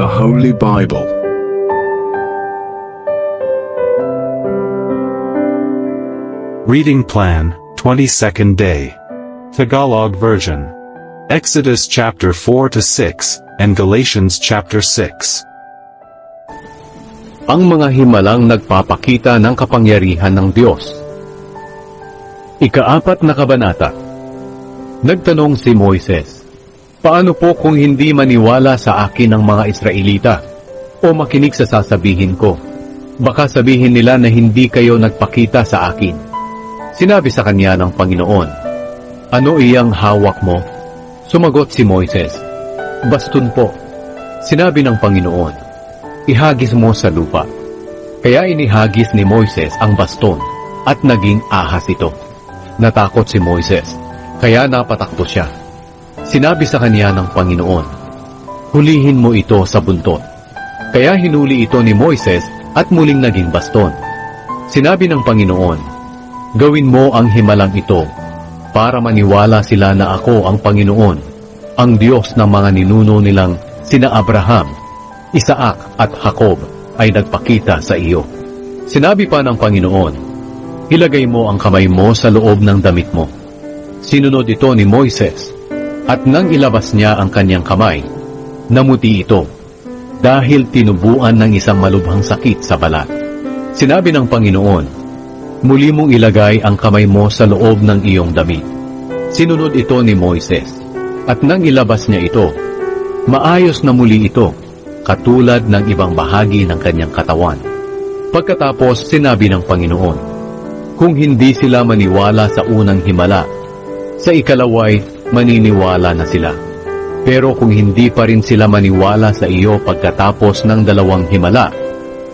the Holy Bible. Reading Plan, 22nd Day. Tagalog Version. Exodus chapter 4 to 6, and Galatians chapter 6. ang mga himalang nagpapakita ng kapangyarihan ng Diyos. Ikaapat na kabanata Nagtanong si Moises, Paano po kung hindi maniwala sa akin ng mga Israelita o makinig sa sasabihin ko? Baka sabihin nila na hindi kayo nagpakita sa akin. Sinabi sa kanya ng Panginoon, Ano iyang hawak mo? Sumagot si Moises, Baston po. Sinabi ng Panginoon, ihagis mo sa lupa. Kaya inihagis ni Moises ang baston at naging ahas ito. Natakot si Moises, kaya napatakbo siya. Sinabi sa kanya ng Panginoon, Hulihin mo ito sa buntot. Kaya hinuli ito ni Moises at muling naging baston. Sinabi ng Panginoon, Gawin mo ang himalang ito para maniwala sila na ako ang Panginoon, ang Diyos ng mga ninuno nilang sina Abraham, Isaac at Jacob ay nagpakita sa iyo. Sinabi pa ng Panginoon, Ilagay mo ang kamay mo sa loob ng damit mo. Sinunod ito ni Moises, at nang ilabas niya ang kanyang kamay, namuti ito, dahil tinubuan ng isang malubhang sakit sa balat. Sinabi ng Panginoon, Muli mong ilagay ang kamay mo sa loob ng iyong damit. Sinunod ito ni Moises, at nang ilabas niya ito, maayos na muli ito, katulad ng ibang bahagi ng kanyang katawan. Pagkatapos sinabi ng Panginoon, Kung hindi sila maniwala sa unang himala, sa ikalaway maniniwala na sila. Pero kung hindi pa rin sila maniwala sa iyo pagkatapos ng dalawang himala,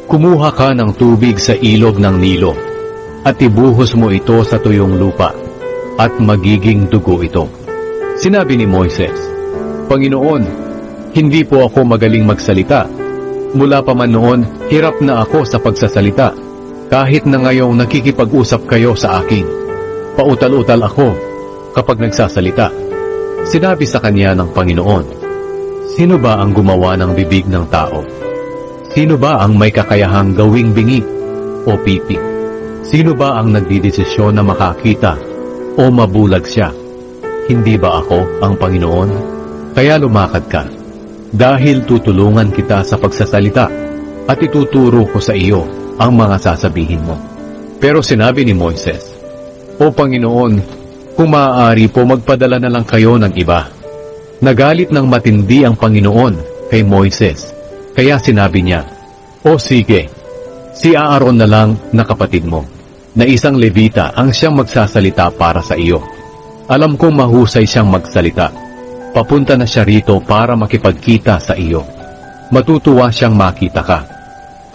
kumuha ka ng tubig sa ilog ng Nilo, at ibuhos mo ito sa tuyong lupa, at magiging dugo ito. Sinabi ni Moises, Panginoon, hindi po ako magaling magsalita. Mula pa man noon, hirap na ako sa pagsasalita. Kahit na ngayong nakikipag-usap kayo sa akin. Pautal-utal ako kapag nagsasalita. Sinabi sa kanya ng Panginoon, Sino ba ang gumawa ng bibig ng tao? Sino ba ang may kakayahang gawing bingi o pipi? Sino ba ang nagdidesisyon na makakita o mabulag siya? Hindi ba ako ang Panginoon? Kaya lumakad ka dahil tutulungan kita sa pagsasalita at ituturo ko sa iyo ang mga sasabihin mo. Pero sinabi ni Moises, O Panginoon, kung maaari po magpadala na lang kayo ng iba. Nagalit ng matindi ang Panginoon kay Moises, kaya sinabi niya, O sige, si Aaron na lang na kapatid mo, na isang Levita ang siyang magsasalita para sa iyo. Alam kong mahusay siyang magsalita. Papunta na siya rito para makipagkita sa iyo. Matutuwa siyang makita ka.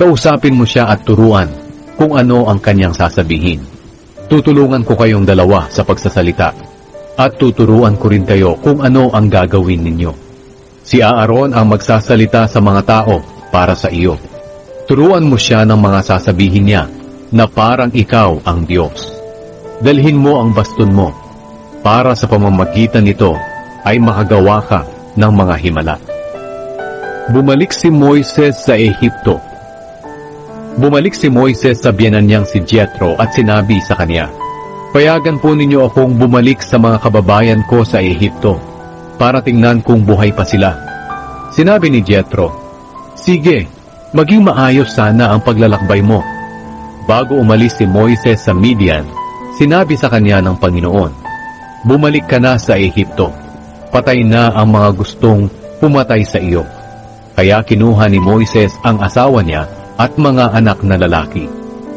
Kausapin mo siya at turuan kung ano ang kanyang sasabihin. Tutulungan ko kayong dalawa sa pagsasalita at tuturuan ko rin kayo kung ano ang gagawin ninyo. Si Aaron ang magsasalita sa mga tao para sa iyo. Turuan mo siya ng mga sasabihin niya na parang ikaw ang Diyos. Dalhin mo ang baston mo para sa pamamagitan nito ay makagawa ka ng mga himala. Bumalik si Moises sa Ehipto. Bumalik si Moises sa biyanan niyang si Jethro at sinabi sa kanya, Payagan po ninyo akong bumalik sa mga kababayan ko sa Ehipto para tingnan kung buhay pa sila. Sinabi ni Jethro, Sige, maging maayos sana ang paglalakbay mo. Bago umalis si Moises sa Midian, sinabi sa kanya ng Panginoon, Bumalik ka na sa Ehipto. Patay na ang mga gustong pumatay sa iyo. Kaya kinuha ni Moises ang asawa niya at mga anak na lalaki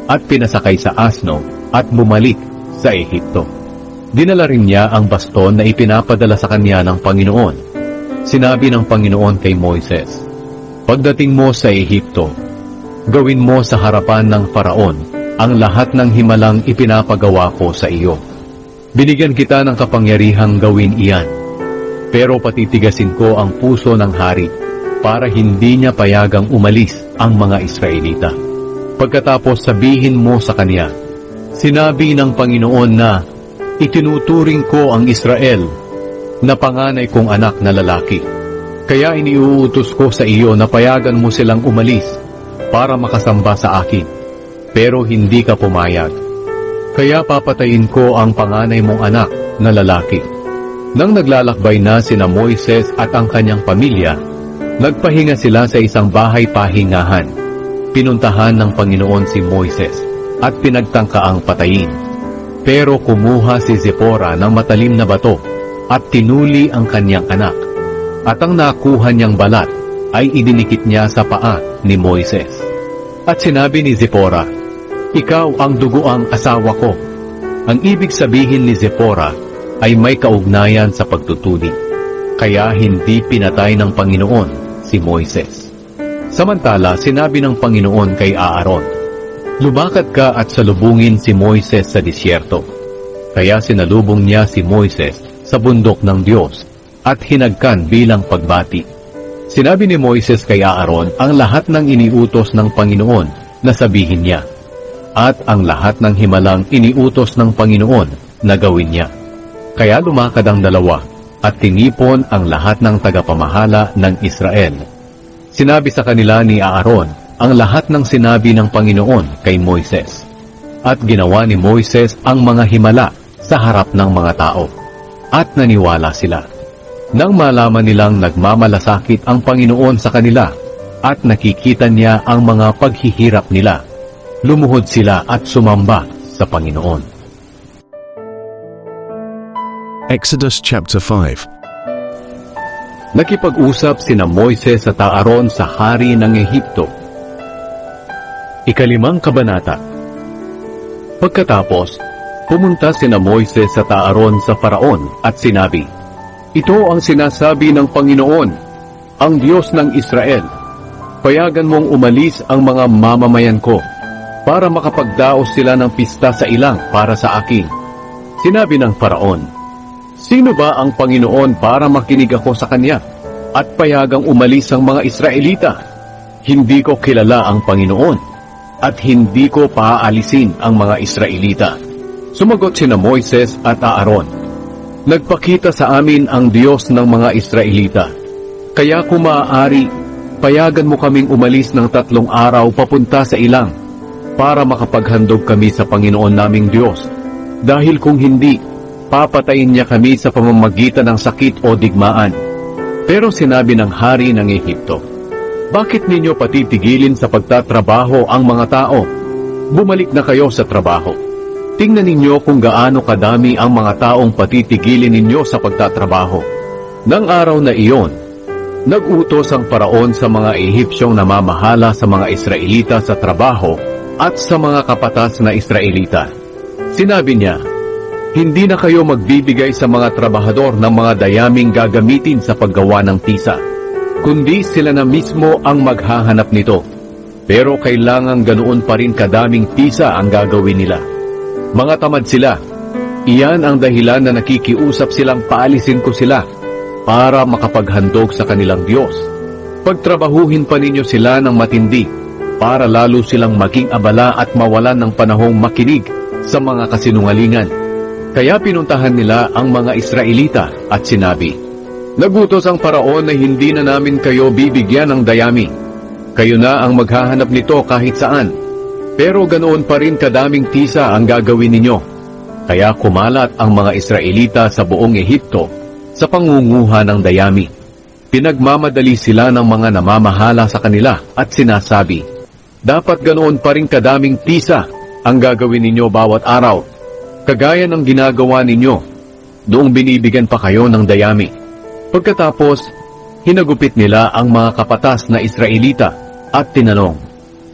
at pinasakay sa asno at bumalik sa Ehipto. Dinala rin niya ang baston na ipinapadala sa kanya ng Panginoon. Sinabi ng Panginoon kay Moises, Pagdating mo sa Ehipto, gawin mo sa harapan ng Faraon ang lahat ng himalang ipinapagawa ko sa iyo. Binigyan kita ng kapangyarihang gawin iyan, pero patitigasin ko ang puso ng hari para hindi niya payagang umalis ang mga Israelita. Pagkatapos sabihin mo sa kanya, Sinabi ng Panginoon na, Itinuturing ko ang Israel na panganay kong anak na lalaki. Kaya iniuutos ko sa iyo na payagan mo silang umalis para makasamba sa akin. Pero hindi ka pumayag. Kaya papatayin ko ang panganay mong anak na lalaki. Nang naglalakbay na sina Moises at ang kanyang pamilya, nagpahinga sila sa isang bahay pahingahan. Pinuntahan ng Panginoon si Moises at pinagtangkaang patayin. Pero kumuha si Zipporah ng matalim na bato at tinuli ang kanyang anak. At ang nakuha niyang balat ay idinikit niya sa paa ni Moises. At sinabi ni Zipporah, Ikaw ang duguang asawa ko. Ang ibig sabihin ni Zipporah ay may kaugnayan sa pagtutuli. Kaya hindi pinatay ng Panginoon si Moises. Samantala, sinabi ng Panginoon kay Aaron, Lumakad ka at salubungin si Moises sa disyerto. Kaya sinalubong niya si Moises sa bundok ng Diyos at hinagkan bilang pagbati. Sinabi ni Moises kay Aaron ang lahat ng iniutos ng Panginoon na sabihin niya at ang lahat ng himalang iniutos ng Panginoon na gawin niya. Kaya lumakad ang dalawa at tinipon ang lahat ng tagapamahala ng Israel. Sinabi sa kanila ni Aaron ang lahat ng sinabi ng Panginoon kay Moises. At ginawa ni Moises ang mga himala sa harap ng mga tao. At naniwala sila. Nang malaman nilang nagmamalasakit ang Panginoon sa kanila at nakikita niya ang mga paghihirap nila, lumuhod sila at sumamba sa Panginoon. Exodus chapter 5. Nakipag-usap sina Moises at Aaron sa hari ng Ehipto. Ikalimang kabanata Pagkatapos, pumunta sina Moises at Aaron sa Paraon at sinabi, Ito ang sinasabi ng Panginoon, ang Diyos ng Israel. Payagan mong umalis ang mga mamamayan ko para makapagdaos sila ng pista sa ilang para sa akin. Sinabi ng Paraon, Sino ba ang Panginoon para makinig ako sa Kanya at payagang umalis ang mga Israelita? Hindi ko kilala ang Panginoon at hindi ko paaalisin ang mga Israelita. Sumagot sina Moises at Aaron, Nagpakita sa amin ang Diyos ng mga Israelita. Kaya kung maaari, payagan mo kaming umalis ng tatlong araw papunta sa ilang para makapaghandog kami sa Panginoon naming Diyos. Dahil kung hindi, papatayin niya kami sa pamamagitan ng sakit o digmaan. Pero sinabi ng hari ng Ehipto, Bakit ninyo patitigilin sa pagtatrabaho ang mga tao? Bumalik na kayo sa trabaho. Tingnan ninyo kung gaano kadami ang mga taong patitigilin ninyo sa pagtatrabaho. Nang araw na iyon, Nagutos ang paraon sa mga Ehipsyong namamahala sa mga Israelita sa trabaho at sa mga kapatas na Israelita. Sinabi niya, Hindi na kayo magbibigay sa mga trabahador ng mga dayaming gagamitin sa paggawa ng tisa, kundi sila na mismo ang maghahanap nito. Pero kailangan ganoon pa rin kadaming tisa ang gagawin nila. Mga tamad sila. Iyan ang dahilan na nakikiusap silang paalisin ko sila para makapaghandog sa kanilang Diyos. Pagtrabahuhin pa ninyo sila ng matindi para lalo silang maging abala at mawalan ng panahong makinig sa mga kasinungalingan. Kaya pinuntahan nila ang mga Israelita at sinabi, Nagutos ang paraon na hindi na namin kayo bibigyan ng dayami. Kayo na ang maghahanap nito kahit saan. Pero ganoon pa rin kadaming tisa ang gagawin ninyo. Kaya kumalat ang mga Israelita sa buong Ehipto sa pangunguha ng dayami. Pinagmamadali sila ng mga namamahala sa kanila at sinasabi, Dapat ganoon pa rin kadaming tisa ang gagawin ninyo bawat araw, kagaya ng ginagawa ninyo, doong binibigyan pa kayo ng dayami. Pagkatapos, hinagupit nila ang mga kapatas na Israelita at tinanong,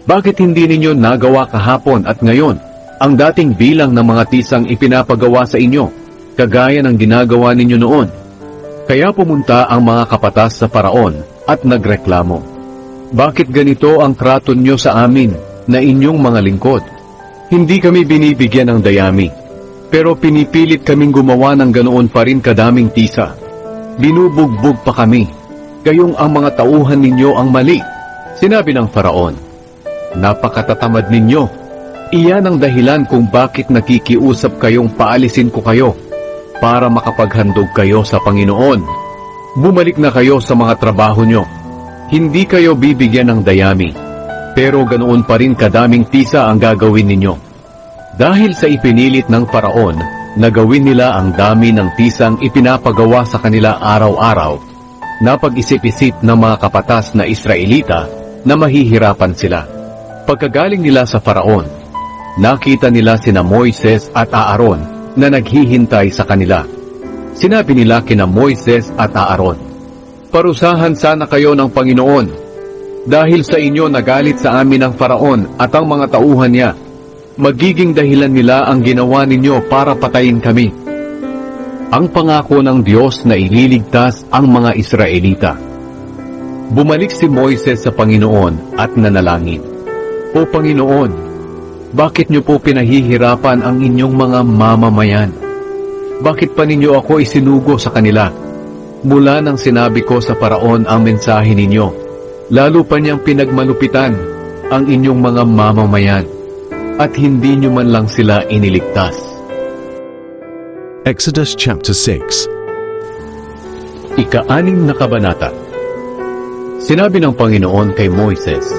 Bakit hindi ninyo nagawa kahapon at ngayon ang dating bilang ng mga tisang ipinapagawa sa inyo, kagaya ng ginagawa ninyo noon? Kaya pumunta ang mga kapatas sa paraon at nagreklamo. Bakit ganito ang trato nyo sa amin na inyong mga lingkod? Hindi kami binibigyan ng dayami, pero pinipilit kaming gumawa ng ganoon pa rin kadaming tisa. Binubugbog pa kami, gayong ang mga tauhan ninyo ang mali. Sinabi ng faraon, Napakatatamad ninyo. Iyan ang dahilan kung bakit nakikiusap kayong paalisin ko kayo para makapaghandog kayo sa Panginoon. Bumalik na kayo sa mga trabaho nyo. Hindi kayo bibigyan ng dayami, pero ganoon pa rin kadaming tisa ang gagawin ninyo. Dahil sa ipinilit ng paraon na gawin nila ang dami ng tisang ipinapagawa sa kanila araw-araw, napag-isip-isip ng mga kapatas na Israelita na mahihirapan sila. Pagkagaling nila sa paraon, nakita nila sina Moises at Aaron na naghihintay sa kanila. Sinabi nila kina Moises at Aaron, Parusahan sana kayo ng Panginoon, dahil sa inyo nagalit sa amin ang Faraon at ang mga tauhan niya. Magiging dahilan nila ang ginawa ninyo para patayin kami. Ang pangako ng Diyos na ililigtas ang mga Israelita. Bumalik si Moises sa Panginoon at nanalangin. O Panginoon, bakit niyo po pinahihirapan ang inyong mga mamamayan? Bakit pa ninyo ako isinugo sa kanila? Mula nang sinabi ko sa paraon ang mensahe ninyo, lalo pa niyang pinagmalupitan ang inyong mga mamamayan at hindi niyo man lang sila iniligtas. Exodus chapter 6. Ika-anim na kabanata Sinabi ng Panginoon kay Moises,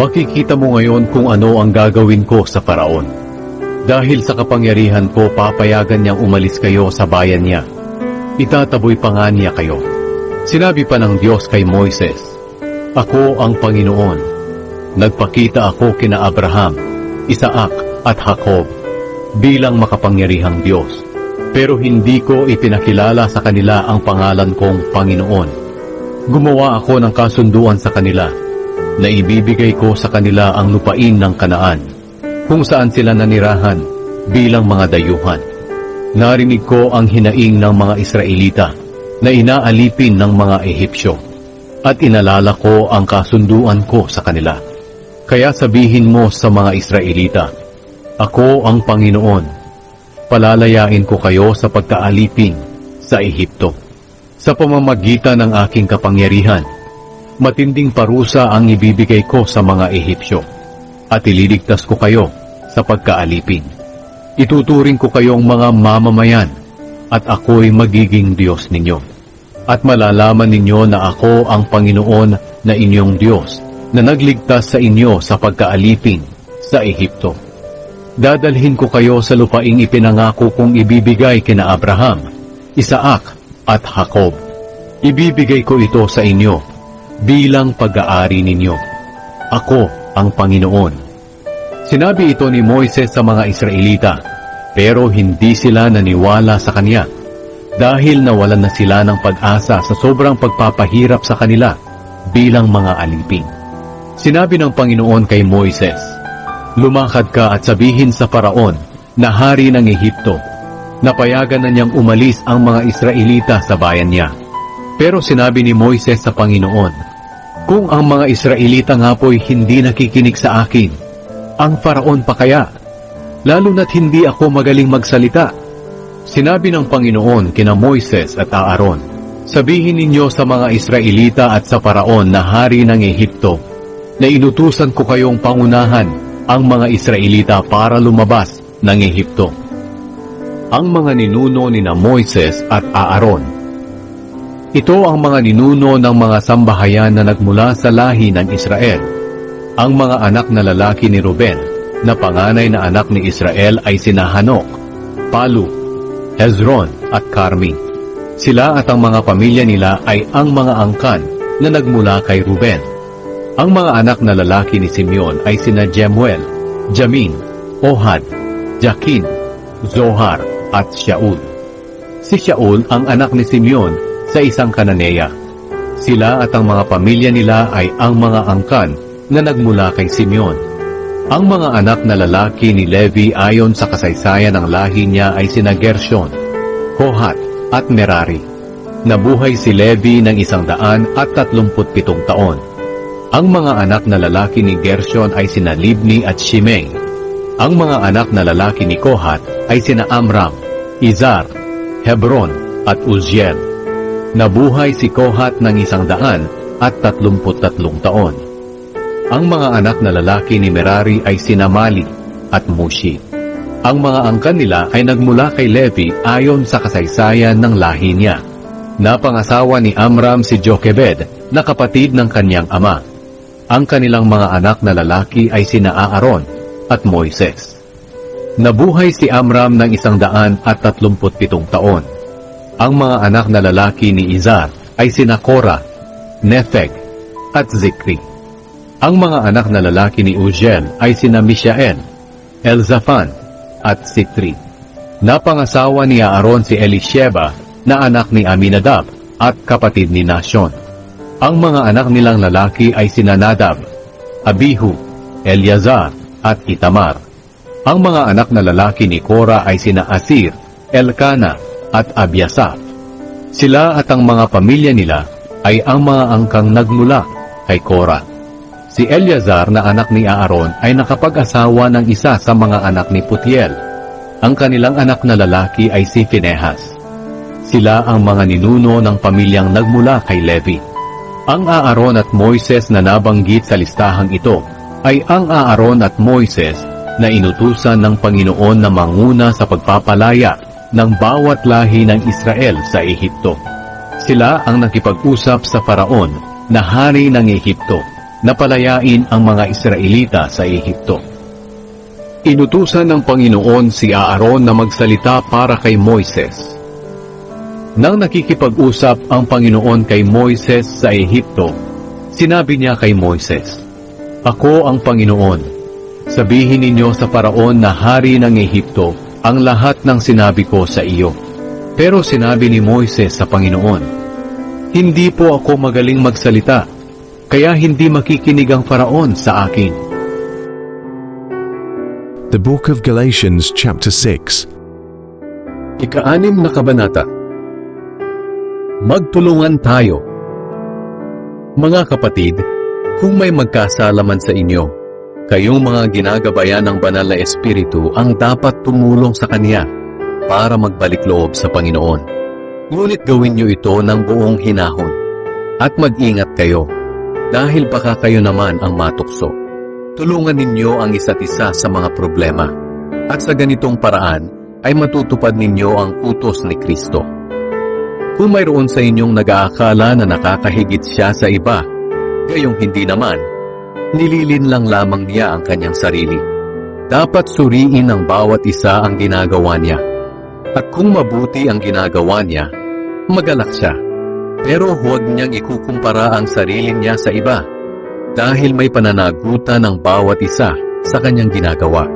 Makikita mo ngayon kung ano ang gagawin ko sa paraon. Dahil sa kapangyarihan ko, papayagan niyang umalis kayo sa bayan niya. Itataboy pa nga niya kayo. Sinabi pa ng Diyos kay Moises, Ako ang Panginoon. Nagpakita ako kina Abraham, Isaac at Jacob bilang makapangyarihang Diyos. Pero hindi ko ipinakilala sa kanila ang pangalan kong Panginoon. Gumawa ako ng kasunduan sa kanila na ibibigay ko sa kanila ang lupain ng kanaan kung saan sila nanirahan bilang mga dayuhan. Narinig ko ang hinaing ng mga Israelita na inaalipin ng mga Ehipsyo at inalala ko ang kasunduan ko sa kanila. Kaya sabihin mo sa mga Israelita, Ako ang Panginoon. Palalayain ko kayo sa pagkaalipin sa Ehipto. Sa pamamagitan ng aking kapangyarihan, matinding parusa ang ibibigay ko sa mga Ehipsyo at ililigtas ko kayo sa pagkaalipin. Ituturing ko kayong mga mamamayan at ako'y magiging Diyos ninyo. At malalaman ninyo na ako ang Panginoon na inyong Diyos na nagligtas sa inyo sa pagkaalipin sa Ehipto. Dadalhin ko kayo sa lupaing ipinangako kong ibibigay kina Abraham, Isaac at Jacob. Ibibigay ko ito sa inyo bilang pag-aari ninyo. Ako ang Panginoon. Sinabi ito ni Moises sa mga Israelita, pero hindi sila naniwala sa kanya dahil nawalan na sila ng pag-asa sa sobrang pagpapahirap sa kanila bilang mga alipin. Sinabi ng Panginoon kay Moises, Lumakad ka at sabihin sa paraon na hari ng Ehipto, napayagan na niyang umalis ang mga Israelita sa bayan niya. Pero sinabi ni Moises sa Panginoon, Kung ang mga Israelita nga po'y hindi nakikinig sa akin, ang paraon pa kaya? Lalo na't hindi ako magaling magsalita. Sinabi ng Panginoon kina Moises at Aaron, Sabihin ninyo sa mga Israelita at sa paraon na hari ng Ehipto, na inutusan ko kayong pangunahan ang mga Israelita para lumabas ng Ehipto. Ang mga ninuno ni na Moises at Aaron. Ito ang mga ninuno ng mga sambahayan na nagmula sa lahi ng Israel. Ang mga anak na lalaki ni Ruben, na panganay na anak ni Israel ay sina Hanok, Palu, Hezron at Carmi. Sila at ang mga pamilya nila ay ang mga angkan na nagmula kay Ruben. Ang mga anak na lalaki ni Simeon ay sina Jemuel, Jamin, Ohad, Jakin, Zohar at Shaul. Si Shaul ang anak ni Simeon sa isang kananeya. Sila at ang mga pamilya nila ay ang mga angkan na nagmula kay Simeon. Ang mga anak na lalaki ni Levi ayon sa kasaysayan ng lahi niya ay sina Gershon, Kohat at Merari. Nabuhay si Levi ng isang daan at tatlumput taon. Ang mga anak na lalaki ni Gershon ay sina Libni at Shimei. Ang mga anak na lalaki ni Kohat ay sina Amram, Izar, Hebron at Uziel. Nabuhay si Kohat ng isang daan at tatlumput tatlong taon. Ang mga anak na lalaki ni Merari ay sina Mali at Mushi. Ang mga angkan nila ay nagmula kay Levi ayon sa kasaysayan ng lahi niya. Napangasawa ni Amram si Jochebed na kapatid ng kanyang ama. Ang kanilang mga anak na lalaki ay sina Aaron at Moises. Nabuhay si Amram ng isang daan at tatlumput pitong taon. Ang mga anak na lalaki ni Izar ay sina Korah, Nepheg, at Zikri. Ang mga anak na lalaki ni Uziel ay sina Mishael, Elzaphan, at Sitri. Napangasawa ni Aaron si Elisheba na anak ni Aminadab at kapatid ni Nashon. Ang mga anak nilang lalaki ay sina Nadab, Abihu, Eleazar, at Itamar. Ang mga anak na lalaki ni Korah ay sina Asir, Elkana, at Abiasap. Sila at ang mga pamilya nila ay ang mga angkang nagmula kay Korah. Si Eleazar na anak ni Aaron ay nakapag-asawa ng isa sa mga anak ni Putiel. Ang kanilang anak na lalaki ay si Phinehas. Sila ang mga ninuno ng pamilyang nagmula kay Levi. Ang Aaron at Moises na nabanggit sa listahang ito ay ang Aaron at Moises na inutusan ng Panginoon na manguna sa pagpapalaya ng bawat lahi ng Israel sa Ehipto. Sila ang nakipag-usap sa Faraon na hari ng Ehipto na palayain ang mga Israelita sa Ehipto. Inutusan ng Panginoon si Aaron na magsalita para kay Moises. Nang nakikipag-usap ang Panginoon kay Moises sa Ehipto, sinabi niya kay Moises, Ako ang Panginoon. Sabihin ninyo sa Paraon na hari ng Ehipto ang lahat ng sinabi ko sa iyo. Pero sinabi ni Moises sa Panginoon, Hindi po ako magaling magsalita, kaya hindi makikinig ang Faraon sa akin. The Book of Galatians, chapter 6. Ika-anim na kabanata. Magtulungan tayo. Mga kapatid, kung may magkasalaman sa inyo, kayong mga ginagabayan ng banal na espiritu ang dapat tumulong sa kanya para magbalik loob sa Panginoon. Ngunit gawin niyo ito ng buong hinahon at mag-ingat kayo dahil baka kayo naman ang matukso. Tulungan ninyo ang isa't isa sa mga problema at sa ganitong paraan ay matutupad ninyo ang utos ni Kristo. Kung mayroon sa inyong nag-aakala na nakakahigit siya sa iba, gayong hindi naman, nililin lang lamang niya ang kanyang sarili. Dapat suriin ng bawat isa ang ginagawa niya. At kung mabuti ang ginagawa niya, magalak siya. Pero huwag niyang ikukumpara ang sarili niya sa iba dahil may pananagutan ng bawat isa sa kanyang ginagawa.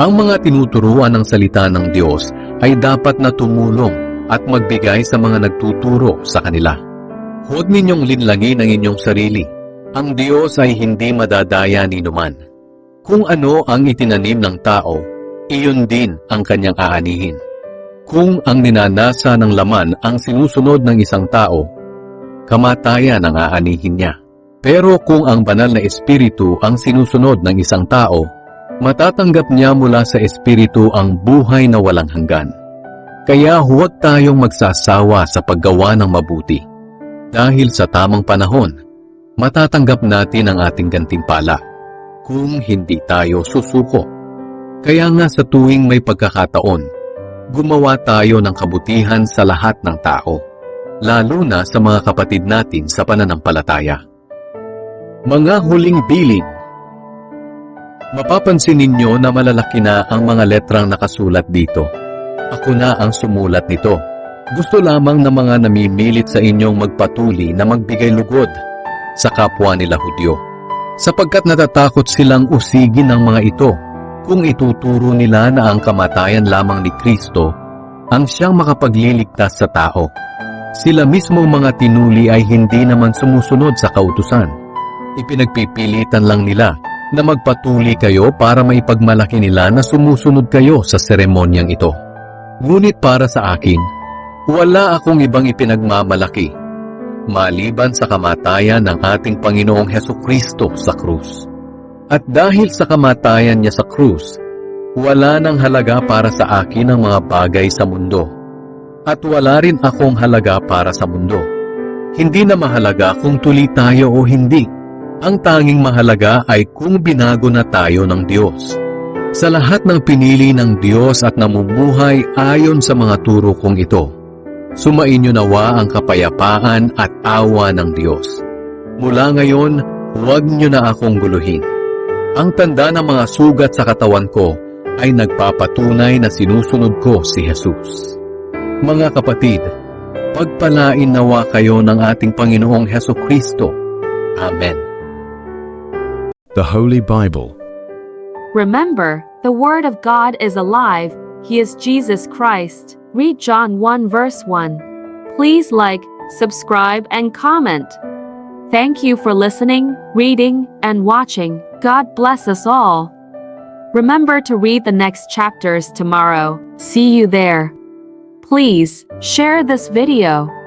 Ang mga tinuturuan ng salita ng Diyos ay dapat na tumulong at magbigay sa mga nagtuturo sa kanila. Huwag ninyong linlangin ang inyong sarili. Ang Diyos ay hindi madadaya ni numan. Kung ano ang itinanim ng tao, iyon din ang kanyang aanihin. Kung ang ninanasa ng laman ang sinusunod ng isang tao, kamatayan ang aanihin niya. Pero kung ang banal na espiritu ang sinusunod ng isang tao, matatanggap niya mula sa espiritu ang buhay na walang hanggan. Kaya huwag tayong magsasawa sa paggawa ng mabuti. Dahil sa tamang panahon, matatanggap natin ang ating gantimpala kung hindi tayo susuko. Kaya nga sa tuwing may pagkakataon, gumawa tayo ng kabutihan sa lahat ng tao, lalo na sa mga kapatid natin sa pananampalataya. Mga huling bilin Mapapansin ninyo na malalaki na ang mga letrang nakasulat dito. Ako na ang sumulat nito. Gusto lamang ng mga namimilit sa inyong magpatuli na magbigay lugod sa kapwa nila Hudyo. Sapagkat natatakot silang usigin ng mga ito kung ituturo nila na ang kamatayan lamang ni Kristo ang siyang makapagliligtas sa tao. Sila mismong mga tinuli ay hindi naman sumusunod sa kautusan. Ipinagpipilitan lang nila na magpatuli kayo para maipagmalaki nila na sumusunod kayo sa seremonyang ito. Ngunit para sa akin, wala akong ibang ipinagmamalaki maliban sa kamatayan ng ating Panginoong Heso Kristo sa krus. At dahil sa kamatayan niya sa krus, wala nang halaga para sa akin ang mga bagay sa mundo. At wala rin akong halaga para sa mundo. Hindi na mahalaga kung tuli tayo o hindi. Ang tanging mahalaga ay kung binago na tayo ng Diyos. Sa lahat ng pinili ng Diyos at namumuhay ayon sa mga turo kong ito, Sumainyo nawa ang kapayapaan at awa ng Diyos. Mula ngayon, huwag niyo na akong guluhin. Ang tanda ng mga sugat sa katawan ko ay nagpapatunay na sinusunod ko si Jesus. Mga kapatid, pagpalain nawa kayo ng ating Panginoong Heso Kristo. Amen. The Holy Bible. Remember, the Word of God is alive, He is Jesus Christ. Read John 1 verse 1. Please like, subscribe, and comment. Thank you for listening, reading, and watching. God bless us all. Remember to read the next chapters tomorrow. See you there. Please share this video.